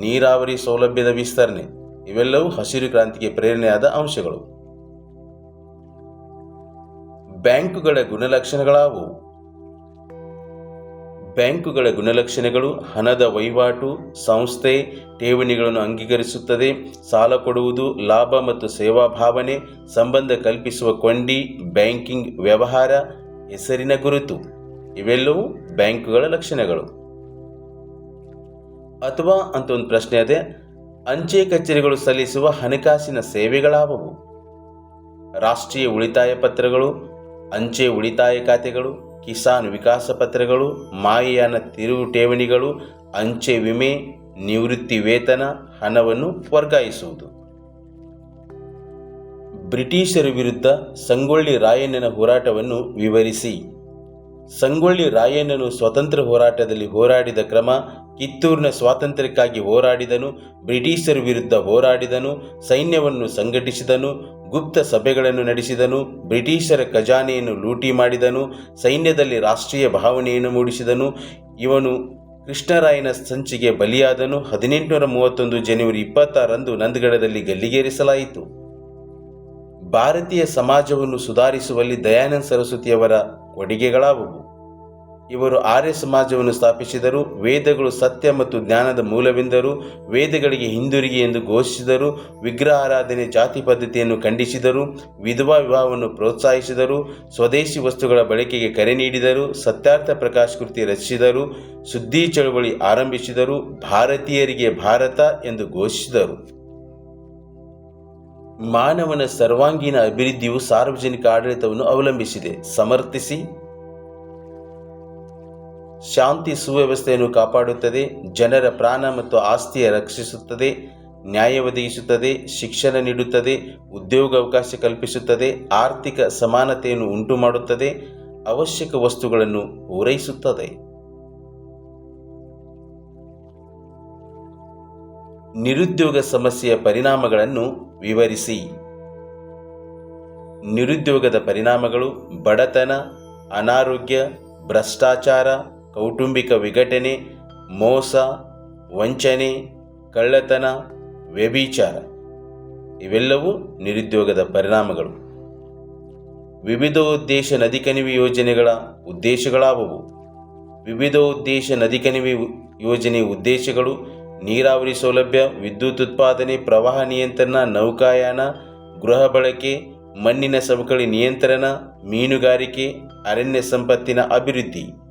ನೀರಾವರಿ ಸೌಲಭ್ಯದ ವಿಸ್ತರಣೆ. ಇವೆಲ್ಲವೂ ಹಸಿರು ಕ್ರಾಂತಿಗೆ ಪ್ರೇರಣೆಯಾದ ಅಂಶಗಳು. ಬ್ಯಾಂಕುಗಳ ಗುಣಲಕ್ಷಣಗಳಾವುವು ಬ್ಯಾಂಕುಗಳ ಗುಣಲಕ್ಷಣಗಳು ಹಣದ ವಹಿವಾಟು, ಸಂಸ್ಥೆ ಠೇವಣಿಗಳನ್ನು ಅಂಗೀಕರಿಸುತ್ತದೆ, ಸಾಲ ಕೊಡುವುದು, ಲಾಭ ಮತ್ತು ಸೇವಾ ಭಾವನೆ, ಸಂಬಂಧ ಕಲ್ಪಿಸುವ ಕೊಂಡಿ, ಬ್ಯಾಂಕಿಂಗ್ ವ್ಯವಹಾರ, ಹೆಸರಿನ ಗುರುತು. ಇವೆಲ್ಲವೂ ಬ್ಯಾಂಕುಗಳ ಲಕ್ಷಣಗಳು. ಅಥವಾ ಅಂತ ಒಂದು ಪ್ರಶ್ನೆ ಇದೆ ಅಂಚೆ ಕಚೇರಿಗಳು ಸಲ್ಲಿಸುವ ಹಣಕಾಸಿನ ಸೇವೆಗಳಾವವು? ರಾಷ್ಟ್ರೀಯ ಉಳಿತಾಯ ಪತ್ರಗಳು, ಅಂಚೆ ಉಳಿತಾಯ ಖಾತೆಗಳು ಕಿಸಾನ್ ವಿಕಾಸ ಪತ್ರಗಳು, ಮಾಯಿಯಾನ ತಿರುವು ಠೇವಣಿಗಳು ಅಂಚೆ ವಿಮೆ, ನಿವೃತ್ತಿ ವೇತನ, ಹಣವನ್ನು ವರ್ಗಾಯಿಸುವುದು. ಬ್ರಿಟಿಷರ ವಿರುದ್ಧ ಸಂಗೊಳ್ಳಿ ರಾಯಣ್ಣನ ಹೋರಾಟವನ್ನು ವಿವರಿಸಿ. ಸಂಗೊಳ್ಳಿ ರಾಯಣ್ಣನು ಸ್ವತಂತ್ರ ಹೋರಾಟದಲ್ಲಿ ಹೋರಾಡಿದ ಕ್ರಮ, ಕಿತ್ತೂರಿನ ಸ್ವಾತಂತ್ರ್ಯಕ್ಕಾಗಿ ಹೋರಾಡಿದನು, ಬ್ರಿಟಿಷರ ವಿರುದ್ಧ ಹೋರಾಡಿದನು, ಸೈನ್ಯವನ್ನು ಸಂಘಟಿಸಿದನು ಗುಪ್ತ ಸಭೆಗಳನ್ನು ನಡೆಸಿದನು, ಬ್ರಿಟಿಷರ ಖಜಾನೆಯನ್ನು ಲೂಟಿ ಮಾಡಿದನು, ಸೈನ್ಯದಲ್ಲಿ ರಾಷ್ಟ್ರೀಯ ಭಾವನೆಯನ್ನು ಮೂಡಿಸಿದನು. ಇವನು ಕೃಷ್ಣರಾಯನ ಸಂಚಿಗೆ ಬಲಿಯಾದನು. ಹದಿನೆಂಟುನೂರ ಮೂವತ್ತೊಂದು ಜನವರಿ ಇಪ್ಪತ್ತಾರಂದು ನಂದಗಡದಲ್ಲಿ ಗಲ್ಲಿಗೇರಿಸಲಾಯಿತು. ಭಾರತೀಯ ಸಮಾಜವನ್ನು ಸುಧಾರಿಸುವಲ್ಲಿ ದಯಾನಂದ ಸರಸ್ವತಿಯವರ ಕೊಡುಗೆಗಳಾವುವು. ಇವರು ಆರ್ಯ ಸಮಾಜವನ್ನು ಸ್ಥಾಪಿಸಿದರು, ವೇದಗಳು ಸತ್ಯ ಮತ್ತು ಜ್ಞಾನದ ಮೂಲವೆಂದರು, ವೇದಗಳಿಗೆ ಹಿಂದಿರುಗಿ ಎಂದು ಘೋಷಿಸಿದರು, ವಿಗ್ರಹ ಆರಾಧನೆ ಜಾತಿ ಪದ್ಧತಿಯನ್ನು ಖಂಡಿಸಿದರು, ವಿಧವಾ ವಿವಾಹವನ್ನು ಪ್ರೋತ್ಸಾಹಿಸಿದರು, ಸ್ವದೇಶಿ ವಸ್ತುಗಳ ಬಳಕೆಗೆ ಕರೆ ನೀಡಿದರು, ಸತ್ಯಾರ್ಥ ಪ್ರಕಾಶ್ ಕೃತಿ ರಚಿಸಿದರು, ಸುದ್ದಿ ಚಳವಳಿ ಆರಂಭಿಸಿದರು, ಭಾರತೀಯರಿಗೆ ಭಾರತ ಎಂದು ಘೋಷಿಸಿದರು. ಮಾನವನ ಸರ್ವಾಂಗೀಣ ಅಭಿವೃದ್ಧಿಯು ಸಾರ್ವಜನಿಕ ಆಡಳಿತವನ್ನು ಅವಲಂಬಿಸಿದೆ. ಸಮರ್ಥಿಸಿ. ಶಾಂತಿ ಸುವ್ಯವಸ್ಥೆಯನ್ನು ಕಾಪಾಡುತ್ತದೆ, ಜನರ ಪ್ರಾಣ ಮತ್ತು ಆಸ್ತಿಯ ರಕ್ಷಿಸುತ್ತದೆ, ನ್ಯಾಯ ಒದಗಿಸುತ್ತದೆ, ಶಿಕ್ಷಣ ನೀಡುತ್ತದೆ ಉದ್ಯೋಗಾವಕಾಶ ಕಲ್ಪಿಸುತ್ತದೆ, ಆರ್ಥಿಕ ಸಮಾನತೆಯನ್ನು ಉಂಟು ಮಾಡುತ್ತದೆ ಅವಶ್ಯಕ ವಸ್ತುಗಳನ್ನು ಪೂರೈಸುತ್ತದೆ. ನಿರುದ್ಯೋಗ ಸಮಸ್ಯೆಯ ಪರಿಣಾಮಗಳನ್ನು ವಿವರಿಸಿ. ನಿರುದ್ಯೋಗದ ಪರಿಣಾಮಗಳು ಬಡತನ, ಅನಾರೋಗ್ಯ, ಭ್ರಷ್ಟಾಚಾರ ಕೌಟುಂಬಿಕ ವಿಘಟನೆ, ಮೋಸ, ವಂಚನೆ, ಕಳ್ಳತನ, ವ್ಯಭಿಚಾರ ಇವೆಲ್ಲವೂ ನಿರುದ್ಯೋಗದ ಪರಿಣಾಮಗಳು. ವಿವಿಧ ಉದ್ದೇಶ ನದಿ ಕಣಿವೆ ಯೋಜನೆಗಳ ಉದ್ದೇಶಗಳಾವವು. ವಿವಿಧ ಉದ್ದೇಶ ನದಿ ಕಣಿವೆ ಯೋಜನೆ ಉದ್ದೇಶಗಳು ನೀರಾವರಿ ಸೌಲಭ್ಯ, ವಿದ್ಯುತ್ ಉತ್ಪಾದನೆ, ಪ್ರವಾಹ ನಿಯಂತ್ರಣ, ನೌಕಾಯಾನ, ಗೃಹ ಬಳಕೆ, ಮಣ್ಣಿನ ಸವಕಳಿ ನಿಯಂತ್ರಣ, ಮೀನುಗಾರಿಕೆ, ಅರಣ್ಯ ಸಂಪತ್ತಿನ ಅಭಿವೃದ್ಧಿ.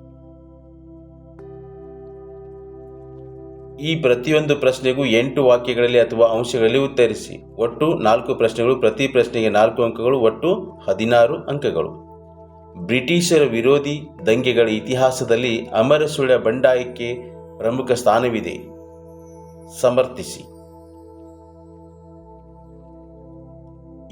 ಈ ಪ್ರತಿಯೊಂದು ಪ್ರಶ್ನೆಗೂ ಎಂಟು ವಾಕ್ಯಗಳಲ್ಲಿ ಅಥವಾ ಅಂಶಗಳಲ್ಲಿ ಉತ್ತರಿಸಿ. ಒಟ್ಟು ನಾಲ್ಕು ಪ್ರಶ್ನೆಗಳು, ಪ್ರತಿ ಪ್ರಶ್ನೆಗೆ ನಾಲ್ಕು ಅಂಕಗಳು, ಒಟ್ಟು ಹದಿನಾರು ಅಂಕಗಳು. ಬ್ರಿಟಿಷರ ವಿರೋಧಿ ದಂಗೆಗಳ ಇತಿಹಾಸದಲ್ಲಿ ಅಮರಸುಳ ಬಂಡಾಯಕ್ಕೆ ಪ್ರಮುಖ ಸ್ಥಾನವಿದೆ. ಸಮರ್ಥಿಸಿ.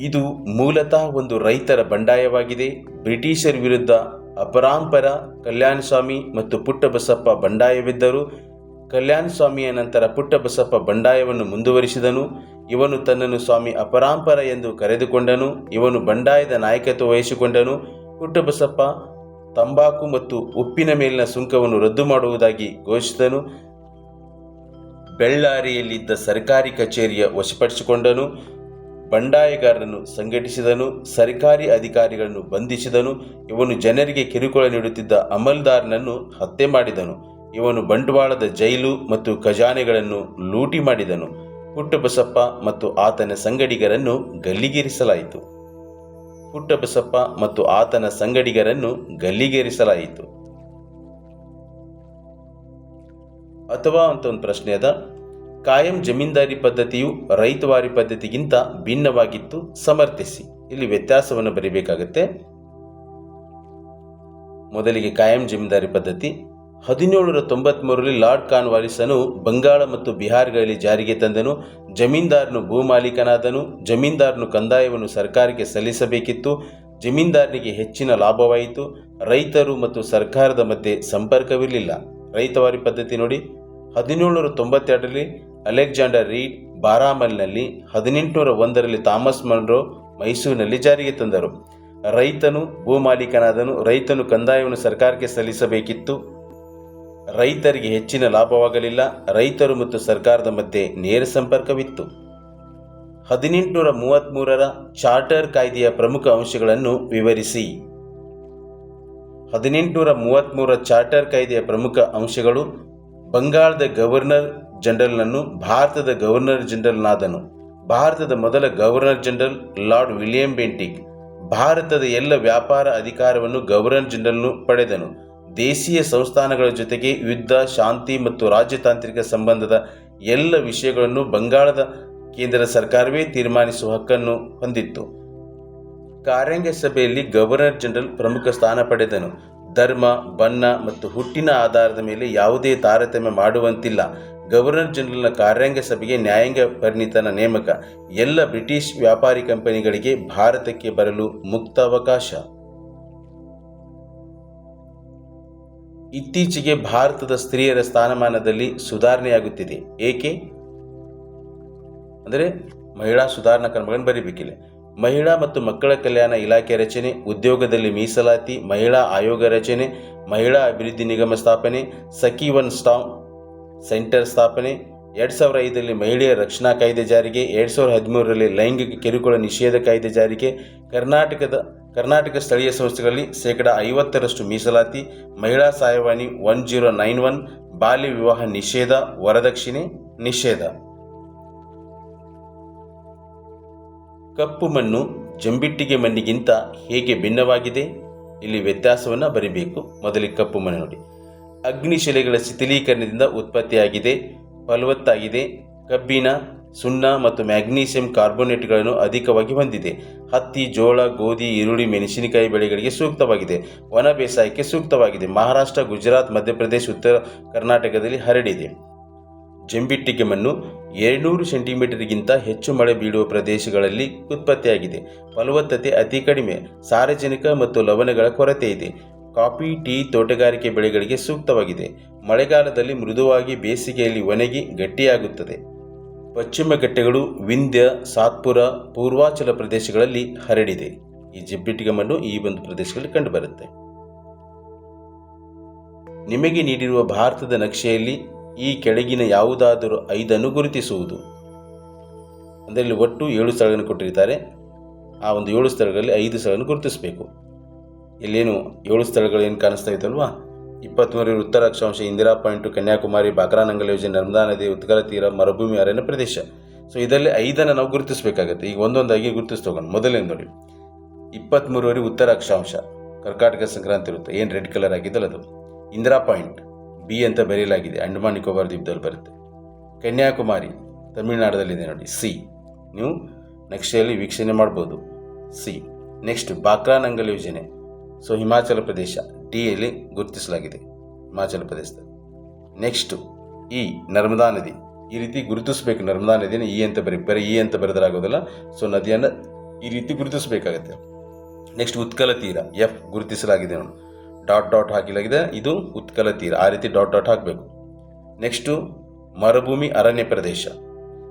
ಇದು ಮೂಲತಃ ಒಂದು ರೈತರ ಬಂಡಾಯವಾಗಿದೆ. ಬ್ರಿಟಿಷರ ವಿರುದ್ಧ ಅಪರಾಂಪರ, ಕಲ್ಯಾಣಸ್ವಾಮಿ ಮತ್ತು ಪುಟ್ಟಬಸಪ್ಪ ಬಂಡಾಯವಿದ್ದರು ಕಲ್ಯಾಣಸ್ವಾಮಿಯ ನಂತರ ಪುಟ್ಟಬಸಪ್ಪ ಬಂಡಾಯವನ್ನು ಮುಂದುವರಿಸಿದನು. ಇವನು ತನ್ನನ್ನು ಸ್ವಾಮಿ ಅಪರಾಂಪರ ಎಂದು ಕರೆದುಕೊಂಡನು. ಇವನು ಬಂಡಾಯದ ನಾಯಕತ್ವ ವಹಿಸಿಕೊಂಡನು. ಪುಟ್ಟಬಸಪ್ಪ ತಂಬಾಕು ಮತ್ತು ಉಪ್ಪಿನ ಮೇಲಿನ ಸುಂಕವನ್ನು ರದ್ದು ಮಾಡುವುದಾಗಿ ಘೋಷಿಸಿದನು. ಬೆಳ್ಳಾರಿಯಲ್ಲಿದ್ದ ಸರ್ಕಾರಿ ಕಚೇರಿಯ ವಶಪಡಿಸಿಕೊಂಡನು. ಬಂಡಾಯಗಾರರನ್ನು ಸಂಘಟಿಸಿದನು. ಸರ್ಕಾರಿ ಅಧಿಕಾರಿಗಳನ್ನು ಬಂಧಿಸಿದನು. ಇವನು ಜನರಿಗೆ ಕಿರುಕುಳ ನೀಡುತ್ತಿದ್ದ ಅಮಲ್ದಾರ್ನನ್ನು ಹತ್ಯೆ ಮಾಡಿದನು. ಇವನು ಬಂಟ್ವಾಳದ ಜೈಲು ಮತ್ತು ಖಜಾನೆಗಳನ್ನು ಲೂಟಿ ಮಾಡಿದನು. ಪುಟ್ಟಬಸಪ್ಪ ಮತ್ತು ಆತನ ಸಂಗಡಿಗರನ್ನು ಗಲ್ಲಿಗೇರಿಸಲಾಯಿತು. ಪುಟ್ಟಬಸಪ್ಪ ಮತ್ತು ಆತನ ಸಂಗಡಿಗರನ್ನು ಗಲ್ಲಿಗೇರಿಸಲಾಯಿತು. ಅಥವಾ ಅಂತ ಒಂದು ಪ್ರಶ್ನೆ ಅದ. ಕಾಯಂ ಜಮೀನ್ದಾರಿ ಪದ್ಧತಿಯು ರೈತವಾರಿ ಪದ್ಧತಿಗಿಂತ ಭಿನ್ನವಾಗಿತ್ತು. ಸಮರ್ಥಿಸಿ. ಇಲ್ಲಿ ವ್ಯತ್ಯಾಸವನ್ನು ಬರೀಬೇಕಾಗತ್ತೆ. ಮೊದಲಿಗೆ ಕಾಯಂ ಜಮೀನ್ದಾರಿ ಪದ್ಧತಿ. ಹದಿನೇಳರ ತೊಂಬತ್ತ್ಮೂರರಲ್ಲಿ ಲಾರ್ಡ್ ಕಾನ್ವಾಲಿಸನು ಬಂಗಾಳ ಮತ್ತು ಬಿಹಾರಗಳಲ್ಲಿ ಜಾರಿಗೆ ತಂದನು, ಜಮೀನ್ದಾರನು ಭೂಮಾಲೀಕನಾದನು ಜಮೀನ್ದಾರನು ಕಂದಾಯವನ್ನು ಸರ್ಕಾರಕ್ಕೆ ಸಲ್ಲಿಸಬೇಕಿತ್ತು, ಜಮೀನ್ದಾರನಿಗೆ ಹೆಚ್ಚಿನ ಲಾಭವಾಯಿತು, ರೈತರು ಮತ್ತು ಸರ್ಕಾರದ ಮಧ್ಯೆ ಸಂಪರ್ಕವಿರಲಿಲ್ಲ. ರೈತವಾರಿ ಪದ್ಧತಿ ನೋಡಿ, ಹದಿನೇಳುನೂರ ತೊಂಬತ್ತೆರಡರಲ್ಲಿ ಅಲೆಕ್ಸಾಂಡರ್ ರೀಡ್ ಬಾರಾಮಲ್ನಲ್ಲಿ, ಹದಿನೆಂಟುನೂರ ಒಂದರಲ್ಲಿ ಥಾಮಸ್ ಮನ್ರೋ ಮೈಸೂರಿನಲ್ಲಿ ಜಾರಿಗೆ ತಂದರು. ರೈತನು ಭೂಮಾಲೀಕನಾದನು ರೈತನು ಕಂದಾಯವನ್ನು ಸರ್ಕಾರಕ್ಕೆ ಸಲ್ಲಿಸಬೇಕಿತ್ತು. ರೈತರಿಗೆ ಹೆಚ್ಚಿನ ಲಾಭವಾಗಲಿಲ್ಲ. ರೈತರು ಮತ್ತು ಸರ್ಕಾರದ ಮಧ್ಯೆ ನೇರ ಸಂಪರ್ಕವಿತ್ತು. ಹದಿನೆಂಟುನೂರ ಮೂವತ್ತ್ಮೂರರ ಚಾರ್ಟರ್ ಕಾಯ್ದೆಯ ಪ್ರಮುಖ ಅಂಶಗಳನ್ನು ವಿವರಿಸಿ. ಹದಿನೆಂಟುನೂರ ಮೂವತ್ತ್ಮೂರ ಚಾರ್ಟರ್ ಕಾಯ್ದೆಯ ಪ್ರಮುಖ ಅಂಶಗಳು ಬಂಗಾಳದ ಗವರ್ನರ್ ಜನರಲ್ನನ್ನು ಭಾರತದ ಗವರ್ನರ್ ಜನರಲ್ನಾದನು. ಭಾರತದ ಮೊದಲ governor general Lord William Bentinck ಭಾರತದ ಎಲ್ಲ ವ್ಯಾಪಾರ ಅಧಿಕಾರವನ್ನು ಗವರ್ನರ್ ಜನರಲ್ನು ಪಡೆದನು. ದೇಶೀಯ ಸಂಸ್ಥಾನಗಳ ಜೊತೆಗೆ ಯುದ್ಧ, ಶಾಂತಿ ಮತ್ತು ರಾಜತಾಂತ್ರಿಕ ಸಂಬಂಧದ ಎಲ್ಲ ವಿಷಯಗಳನ್ನು ಬಂಗಾಳದ ಕೇಂದ್ರ ಸರ್ಕಾರವೇ ತೀರ್ಮಾನಿಸುವ ಹಕ್ಕನ್ನು ಹೊಂದಿತ್ತು. ಕಾರ್ಯಾಂಗ ಸಭೆಯಲ್ಲಿ ಗವರ್ನರ್ ಜನರಲ್ ಪ್ರಮುಖ ಸ್ಥಾನ ಪಡೆದನು. ಧರ್ಮ, ಬಣ್ಣ ಮತ್ತು ಹುಟ್ಟಿನ ಆಧಾರದ ಮೇಲೆ ಯಾವುದೇ ತಾರತಮ್ಯ ಮಾಡುವಂತಿಲ್ಲ. ಗವರ್ನರ್ ಜನರಲ್ನ ಕಾರ್ಯಾಂಗ ಸಭೆಗೆ ನ್ಯಾಯಾಂಗ ಪರಿಣಿತನ ನೇಮಕ. ಎಲ್ಲ ಬ್ರಿಟಿಷ್ ವ್ಯಾಪಾರಿ ಕಂಪನಿಗಳಿಗೆ ಭಾರತಕ್ಕೆ ಬರಲು ಮುಕ್ತ ಇತ್ತೀಚೆಗೆ ಭಾರತದ ಸ್ತ್ರೀಯರ ಸ್ಥಾನಮಾನದಲ್ಲಿ ಸುಧಾರಣೆಯಾಗುತ್ತಿದೆ. ಏಕೆ? ಅಂದರೆ ಮಹಿಳಾ ಸುಧಾರಣಾ ಕ್ರಮಗಳನ್ನು ಬರೀಬೇಕಿಲ್ಲ. ಮಹಿಳಾ ಮತ್ತು ಮಕ್ಕಳ ಕಲ್ಯಾಣ ಇಲಾಖೆ ರಚನೆ, ಉದ್ಯೋಗದಲ್ಲಿ ಮೀಸಲಾತಿ, ಮಹಿಳಾ ಆಯೋಗ ರಚನೆ, ಮಹಿಳಾ ಅಭಿವೃದ್ಧಿ ನಿಗಮ ಸ್ಥಾಪನೆ, ಸಖಿ ಒನ್ ಸ್ಟಾಮ್ ಸೆಂಟರ್ ಸ್ಥಾಪನೆ, ಎರಡು ಸಾವಿರ ಐದರಲ್ಲಿ ಮಹಿಳೆಯರ ರಕ್ಷಣಾ ಕಾಯ್ದೆ ಜಾರಿಗೆ, ಎರಡು ಸಾವಿರದ ಹದಿಮೂರರಲ್ಲಿ ಲೈಂಗಿಕ ಕಿರುಕುಳ ನಿಷೇಧ ಕಾಯ್ದೆ ಜಾರಿಗೆ, ಕರ್ನಾಟಕದ ಕರ್ನಾಟಕ ಸ್ಥಳೀಯ ಸಂಸ್ಥೆಗಳಲ್ಲಿ ಶೇಕಡ ಐವತ್ತರಷ್ಟು ಮೀಸಲಾತಿ, ಮಹಿಳಾ ಸಹಾಯವಾಣಿ ಒನ್ ಜೀರೋ ನೈನ್ ಒನ್, ಬಾಲ್ಯ ವಿವಾಹ ನಿಷೇಧ, ವರದಕ್ಷಿಣೆ ನಿಷೇಧ. ಕಪ್ಪು ಮಣ್ಣು ಜಂಬಿಟ್ಟಿಗೆ ಮಣ್ಣಿಗಿಂತ ಹೇಗೆ ಭಿನ್ನವಾಗಿದೆ? ಇಲ್ಲಿ ವ್ಯತ್ಯಾಸವನ್ನು ಬರಿಬೇಕು. ಮೊದಲಿಗೆ ಕಪ್ಪು ಮಣ್ಣು ನೋಡಿ. ಅಗ್ನಿಶಿಲೆಗಳ ಶಿಥಿಲೀಕರಣದಿಂದ ಉತ್ಪತ್ತಿಯಾಗಿದೆ, ಫಲವತ್ತಾಗಿದೆ, ಕಬ್ಬಿಣ ಸುಣ್ಣ ಮತ್ತು ಮ್ಯಾಗ್ನೀಸಿಯಂ ಕಾರ್ಬೋನೇಟ್ಗಳನ್ನು ಅಧಿಕವಾಗಿ ಹೊಂದಿದೆ. ಹತ್ತಿ, ಜೋಳ, ಗೋಧಿ, ಈರುಳ್ಳಿ, ಮೆಣಸಿನಕಾಯಿ ಬೆಳೆಗಳಿಗೆ ಸೂಕ್ತವಾಗಿದೆ. ಒಣ ಬೇಸಾಯಕ್ಕೆ ಸೂಕ್ತವಾಗಿದೆ. ಮಹಾರಾಷ್ಟ್ರ, ಗುಜರಾತ್, ಮಧ್ಯಪ್ರದೇಶ, ಉತ್ತರ ಕರ್ನಾಟಕದಲ್ಲಿ ಹರಡಿದೆ. ಜಂಬಿಟ್ಟಿಗೆ ಮಣ್ಣು ಎರಡುನೂರು ಸೆಂಟಿಮೀಟರ್ಗಿಂತ ಹೆಚ್ಚು ಮಳೆ ಬೀಳುವ ಪ್ರದೇಶಗಳಲ್ಲಿ ಉತ್ಪತ್ತಿಯಾಗಿದೆ. ಫಲವತ್ತತೆ ಅತಿ ಕಡಿಮೆ. ಸಾರಜನಕ ಮತ್ತು ಲವಣಗಳ ಕೊರತೆ ಇದೆ. ಕಾಫಿ, ಟೀ, ತೋಟಗಾರಿಕೆ ಬೆಳೆಗಳಿಗೆ ಸೂಕ್ತವಾಗಿದೆ. ಮಳೆಗಾಲದಲ್ಲಿ ಮೃದುವಾಗಿ ಬೇಸಿಗೆಯಲ್ಲಿ ಒಣಗಿ ಗಟ್ಟಿಯಾಗುತ್ತದೆ. ಪಶ್ಚಿಮ ಘಟ್ಟಗಳು ವಿಂಧ್ಯ, ಸಾತ್ಪುರ, ಪೂರ್ವಾಚಲ ಪ್ರದೇಶಗಳಲ್ಲಿ ಹರಡಿದೆ. ಈ ಜಿಬ್ಬಿಟ್ಟಿಗೆ ಮಣ್ಣು ಈ ಒಂದು ಪ್ರದೇಶಗಳಲ್ಲಿ ಕಂಡುಬರುತ್ತೆ. ನಿಮಗೆ ನೀಡಿರುವ ಭಾರತದ ನಕ್ಷೆಯಲ್ಲಿ ಈ ಕೆಳಗಿನ ಯಾವುದಾದರೂ ಐದನ್ನು ಗುರುತಿಸುವುದು. ಅಂದರೆ ಇಲ್ಲಿ ಒಟ್ಟು ಏಳು ಸ್ಥಳಗಳನ್ನು ಕೊಟ್ಟಿರ್ತಾರೆ ಆ ಒಂದು ಏಳು ಸ್ಥಳಗಳಲ್ಲಿ ಐದು ಸ್ಥಳಗಳನ್ನು ಗುರುತಿಸಬೇಕು. ಇಲ್ಲೇನು ಏಳು ಸ್ಥಳಗಳು ಏನು ಕಾಣಿಸ್ತಾ ಇತ್ತಲ್ವಾ ಇಪ್ಪತ್ತ್ಮೂರು ಉತ್ತರ ಅಕ್ಷಾಂಶ ಇಂದಿರಾ ಪಾಯಿಂಟು ಕನ್ಯಾಕುಮಾರಿ ಬಾಕ್ರಾನಂಗಲ್ ಯೋಜನೆ ನರ್ಮದಾ ನದಿ ಉತ್ಕಲ ತೀರ ಮರುಭೂಮಿ ಅರಣ್ಯ ಪ್ರದೇಶ. ಸೊ ಇದರಲ್ಲಿ ಐದನ್ನು ನಾವು ಗುರುತಿಸಬೇಕಾಗತ್ತೆ. ಈಗ ಒಂದೊಂದಾಗಿ ಗುರುತಿಸ್ತೋಗೋಣ. ಮೊದಲನೇ ನೋಡಿ. ಇಪ್ಪತ್ತ್ಮೂರುವರೆ ಉತ್ತರ ಅಕ್ಷಾಂಶ ಕರ್ಕಾಟಕ ಸಂಕ್ರಾಂತಿ ಇರುತ್ತೆ ಏನು ರೆಡ್ ಕಲರ್ ಆಗಿದ್ದಲ್ಲ ಅದು? ಇಂದಿರಾ ಪಾಯಿಂಟ್ ಬಿ ಅಂತ ಬರೆಯಲಾಗಿದೆ. ಅಂಡಮಾನ್ ನಿಕೋಬಾರ್ ದ್ವೀಪದಲ್ಲಿ ಬರುತ್ತೆ. ಕನ್ಯಾಕುಮಾರಿ ತಮಿಳುನಾಡಲ್ಲಿದೆ ನೋಡಿ. ಸಿ. ನೀವು ನಕ್ಷೆಯಲ್ಲಿ ವೀಕ್ಷಣೆ ಮಾಡ್ಬೋದು. ಸಿ. ನೆಕ್ಸ್ಟ್ ಬಾಕ್ರಾನಂಗಲ್ ಯೋಜನೆ. ಸೊ ಹಿಮಾಚಲ ಪ್ರದೇಶ. ಡಿಯಲ್ಲಿ ಗುರುತಿಸಲಾಗಿದೆ ಹಿಮಾಚಲ ಪ್ರದೇಶದಲ್ಲಿ. ನೆಕ್ಸ್ಟು ಇ ನರ್ಮದಾ ನದಿ. ಈ ರೀತಿ ಗುರುತಿಸಬೇಕು, ನರ್ಮದಾ ನದಿನ ಇ ಅಂತ ಬರೀ ಬರೀ ಇ ಅಂತ ಬರೆದರಾಗೋದಿಲ್ಲ. ಸೊ ನದಿಯನ್ನು ಈ ರೀತಿ ಗುರುತಿಸಬೇಕಾಗತ್ತೆ. ನೆಕ್ಸ್ಟ್ ಉತ್ಕಲ ತೀರ. ಎಫ್ ಗುರುತಿಸಲಾಗಿದೆ ನೋಡಿ. ಡಾಟ್ ಡಾಟ್ ಹಾಕಿಲಾಗಿದೆ. ಇದು ಉತ್ಕಲ ತೀರ. ಆ ರೀತಿ ಡಾಟ್ ಡಾಟ್ ಹಾಕಬೇಕು. ನೆಕ್ಸ್ಟು ಮರುಭೂಮಿ ಅರಣ್ಯ ಪ್ರದೇಶ.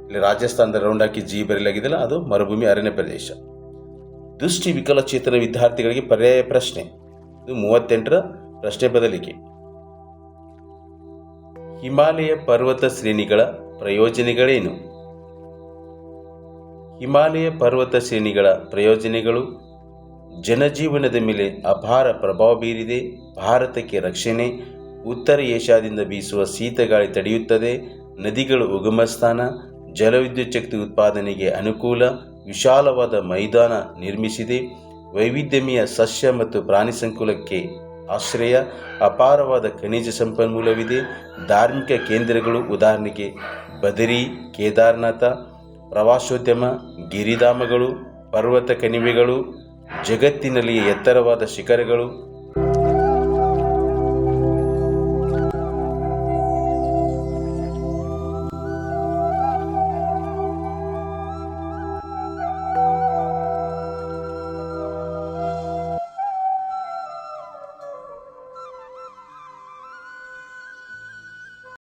ಇಲ್ಲಿ ರಾಜಸ್ಥಾನದ ರೌಂಡ್ ಹಾಕಿ ಜಿ ಬರೆಯಲಾಗಿದೆಯಲ್ಲ ಅದು ಮರುಭೂಮಿ ಅರಣ್ಯ ಪ್ರದೇಶ. ದೃಷ್ಟಿ ವಿಕಲಚೇತನ ವಿದ್ಯಾರ್ಥಿಗಳಿಗೆ ಪರ್ಯಾಯ ಪ್ರಶ್ನೆ. ಇದು ಮೂವತ್ತೆಂಟರ ಪ್ರಶ್ನೆ ಬದಲಿಕೆ. ಹಿಮಾಲಯ ಪರ್ವತ ಶ್ರೇಣಿಗಳ ಪ್ರಯೋಜನಗಳೇನು? ಹಿಮಾಲಯ ಪರ್ವತ ಶ್ರೇಣಿಗಳ ಪ್ರಯೋಜನಗಳು? ಜನಜೀವನದ ಮೇಲೆ ಅಪಾರ ಪ್ರಭಾವ ಬೀರಿದೆ. ಭಾರತಕ್ಕೆ ರಕ್ಷಣೆ ಉತ್ತರ ಏಷ್ಯಾದಿಂದ ಬೀಸುವ ಶೀತಗಾಳಿ ತಡೆಯುತ್ತದೆ. ನದಿಗಳು ಉಗಮ ಸ್ಥಾನ ಜಲವಿದ್ಯುಚ್ಛಕ್ತಿ ಉತ್ಪಾದನೆಗೆ ಅನುಕೂಲ, ವಿಶಾಲವಾದ ಮೈದಾನ ನಿರ್ಮಿಸಿದೆ. ವೈವಿಧ್ಯಮಯ ಸಸ್ಯ ಮತ್ತು ಪ್ರಾಣಿ ಸಂಕುಲಕ್ಕೆ ಆಶ್ರಯ, ಅಪಾರವಾದ ಖನಿಜ ಸಂಪನ್ಮೂಲವಿದೆ. ಧಾರ್ಮಿಕ ಕೇಂದ್ರಗಳು ಉದಾಹರಣೆಗೆ ಬದರಿ, ಕೇದಾರನಾಥ, ಪ್ರವಾಸೋದ್ಯಮ, ಗಿರಿಧಾಮಗಳು, ಪರ್ವತ ಕಣಿವೆಗಳು ಜಗತ್ತಿನಲ್ಲಿ ಎತ್ತರವಾದ ಶಿಖರಗಳು